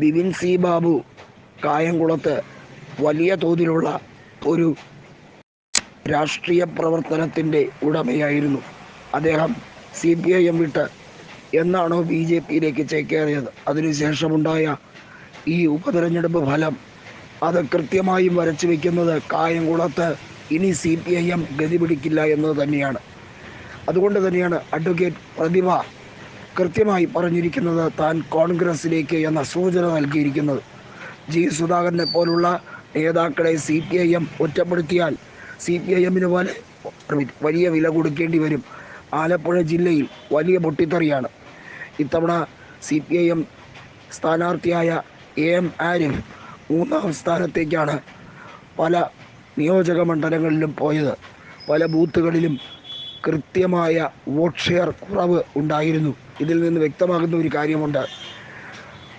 Bipin C Babu കായംകുളത്ത് വലിയ തോതിലുള്ള ഒരു രാഷ്ട്രീയ പ്രവർത്തനത്തിന്റെ ഉടമയായിരുന്നു. അദ്ദേഹം സി പി ഐ എം വിട്ട് എന്നാണോ ബി ജെ പിയിലേക്ക് ചേക്കേറിയത് അതിനുശേഷമുണ്ടായ ഈ ഉപതെരഞ്ഞെടുപ്പ് ഫലം അത് കൃത്യമായും വരച്ചു വയ്ക്കുന്നത് കായംകുളത്ത് ഇനി സി പി ഐ എം ഗതി പിടിക്കില്ല എന്നത് തന്നെയാണ്. അതുകൊണ്ട് തന്നെയാണ് അഡ്വക്കേറ്റ് പ്രതിഭ കൃത്യമായി പറഞ്ഞിരിക്കുന്നത് താൻ കോൺഗ്രസിലേക്ക് എന്ന സൂചന നൽകിയിരിക്കുന്നത്. ജി. സുധാകരനെ പോലുള്ള നേതാക്കളെ സി പി ഐ എം ഒറ്റപ്പെടുത്തിയാൽ സി പി ഐ എമ്മിന് പോലെ വലിയ വില കൊടുക്കേണ്ടി വരും. ആലപ്പുഴ ജില്ലയിൽ വലിയ പൊട്ടിത്തെറിയാണ്. ഇത്തവണ സി പി ഐ എം സ്ഥാനാർത്ഥിയായ എ എം ആരിഫ് മൂന്നാം സ്ഥാനത്തേക്കാണ് പല നിയോജക മണ്ഡലങ്ങളിലും പോയത്. പല ബൂത്തുകളിലും കൃത്യമായ വോട്ട് ഷെയർ കുറവ് ഉണ്ടായിരുന്നു. ഇതിൽ നിന്ന് വ്യക്തമാകുന്ന ഒരു കാര്യമുണ്ട്.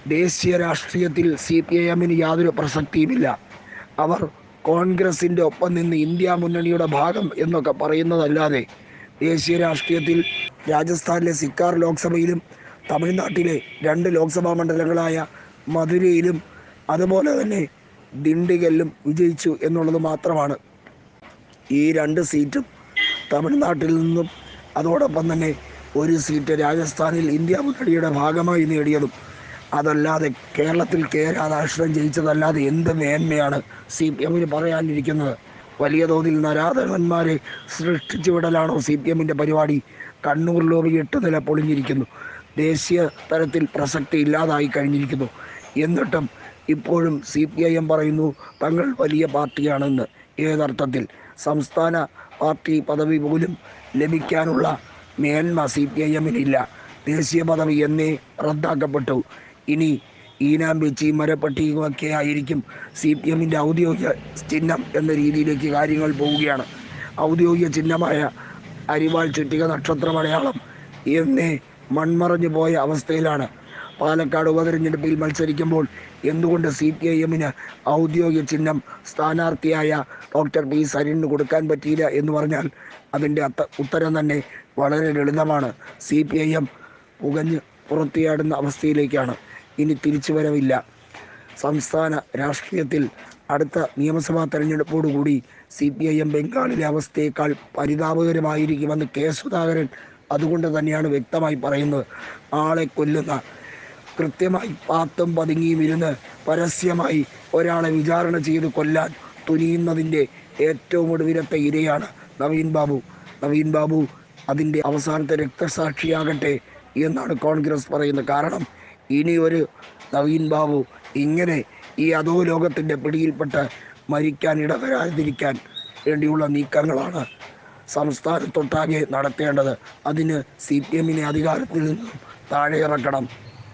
ദേശീയ രാഷ്ട്രീയത്തിൽ സി പി ഐ എമ്മിന് യാതൊരു പ്രസക്തിയുമില്ല. അവർ കോൺഗ്രസിന്റെ ഒപ്പം നിന്ന് ഇന്ത്യ മുന്നണിയുടെ ഭാഗം എന്നൊക്കെ പറയുന്നതല്ലാതെ ദേശീയ രാഷ്ട്രീയത്തിൽ രാജസ്ഥാനിലെ സിക്കാർ ലോക്സഭയിലും തമിഴ്നാട്ടിലെ രണ്ട് ലോക്സഭാ മണ്ഡലങ്ങളായ മധുരയിലും അതുപോലെ തന്നെ ദിണ്ടിഗലിലും വിജയിച്ചു എന്നുള്ളത് മാത്രമാണ്. ഈ രണ്ട് സീറ്റും തമിഴ്നാട്ടിൽ നിന്നും അതോടൊപ്പം തന്നെ ഒരു സീറ്റ് രാജസ്ഥാനിൽ ഇന്ത്യ മുന്നണിയുടെ ഭാഗമായി നേടിയതും അതല്ലാതെ കേരളത്തിൽ കെ രാധാകൃഷ്ണൻ ജയിച്ചതല്ലാതെ എന്ത് മേന്മയാണ് സി പി എമ്മിന് പറയാനിരിക്കുന്നത്? വലിയ തോതിൽ നരാധകന്മാരെ സൃഷ്ടിച്ചു വിടലാണോ സി പി എമ്മിന്റെ പരിപാടി? കണ്ണൂർ ലോബി എട്ട് നില പൊളിഞ്ഞിരിക്കുന്നു. ദേശീയ തലത്തിൽ പ്രസക്തി ഇല്ലാതായി കഴിഞ്ഞിരിക്കുന്നു. എന്നിട്ടും ഇപ്പോഴും സി പി ഐ എം പറയുന്നു തങ്ങൾ വലിയ പാർട്ടിയാണെന്ന്. ഏതർത്ഥത്തിൽ? സംസ്ഥാന പാർട്ടി പദവി പോലും ലഭിക്കാനുള്ള മേന്മ സി പി ഐ എമ്മിനില്ല ദേശീയ പദവി എന്നേ റദ്ദാക്കപ്പെട്ടു. ഇനി ഈനാമ്പെച്ചി മരപ്പട്ടിയുമൊക്കെ ആയിരിക്കും സി പി എമ്മിന്റെ ഔദ്യോഗിക ചിഹ്നം എന്ന രീതിയിലേക്ക് കാര്യങ്ങൾ പോവുകയാണ്. ഔദ്യോഗിക ചിഹ്നമായ അരിവാൾ ചുറ്റിക നക്ഷത്ര മലയാളം എന്നേ മൺമറഞ്ഞു പോയ അവസ്ഥയിലാണ്. പാലക്കാട് ഉപതെരഞ്ഞെടുപ്പിൽ മത്സരിക്കുമ്പോൾ എന്തുകൊണ്ട് സി പി ഐ എമ്മിന് ഔദ്യോഗിക ചിഹ്നം സ്ഥാനാർത്ഥിയായ ഡോക്ടർ പി സരിന് കൊടുക്കാൻ പറ്റിയില്ല എന്ന് പറഞ്ഞാൽ അതിന്റെ അത്ത ഉത്തരം തന്നെ വളരെ ലളിതമാണ്. സി പി ഐ എം പുകഞ്ഞ് പുറത്തിയാടുന്ന അവസ്ഥയിലേക്കാണ്. ഇനി തിരിച്ചു വരവില്ല. സംസ്ഥാന രാഷ്ട്രീയത്തിൽ അടുത്ത നിയമസഭാ തെരഞ്ഞെടുപ്പോടുകൂടി സി പി ഐ എം ബംഗാളിലെ അവസ്ഥയേക്കാൾ പരിതാപകരമായിരിക്കുമെന്ന് കെ സുധാകരൻ അതുകൊണ്ട് തന്നെയാണ് വ്യക്തമായി പറയുന്നത്. ആളെ കൊല്ലുന്ന കൃത്യമായി പാത്തും പതുങ്ങിയും ഇരുന്ന് പരസ്യമായി ഒരാളെ വിചാരണ ചെയ്ത് കൊല്ലാൻ തുനിയുന്നതിന്റെ ഏറ്റവും ഒടുവിലത്തെ ഇരയാണ് നവീൻ ബാബു. നവീൻ ബാബു അതിന്റെ അവസാനത്തെ രക്തസാക്ഷിയാകട്ടെ എന്നാണ് കോൺഗ്രസ് പറയുന്നത്. കാരണം ഇനി ഒരു നവീൻ ബാബു ഇങ്ങനെ ഈ അധോ ലോകത്തിന്റെ പിടിയിൽപ്പെട്ട് മരിക്കാൻ ഇടവരാതിരിക്കാൻ വേണ്ടിയുള്ള നീക്കങ്ങളാണ് സംസ്ഥാനത്തൊട്ടാകെ നടത്തേണ്ടത്. അതിന് സി പി എമ്മിനെ അധികാരത്തിൽ നിന്നും താഴെ ഇറക്കണം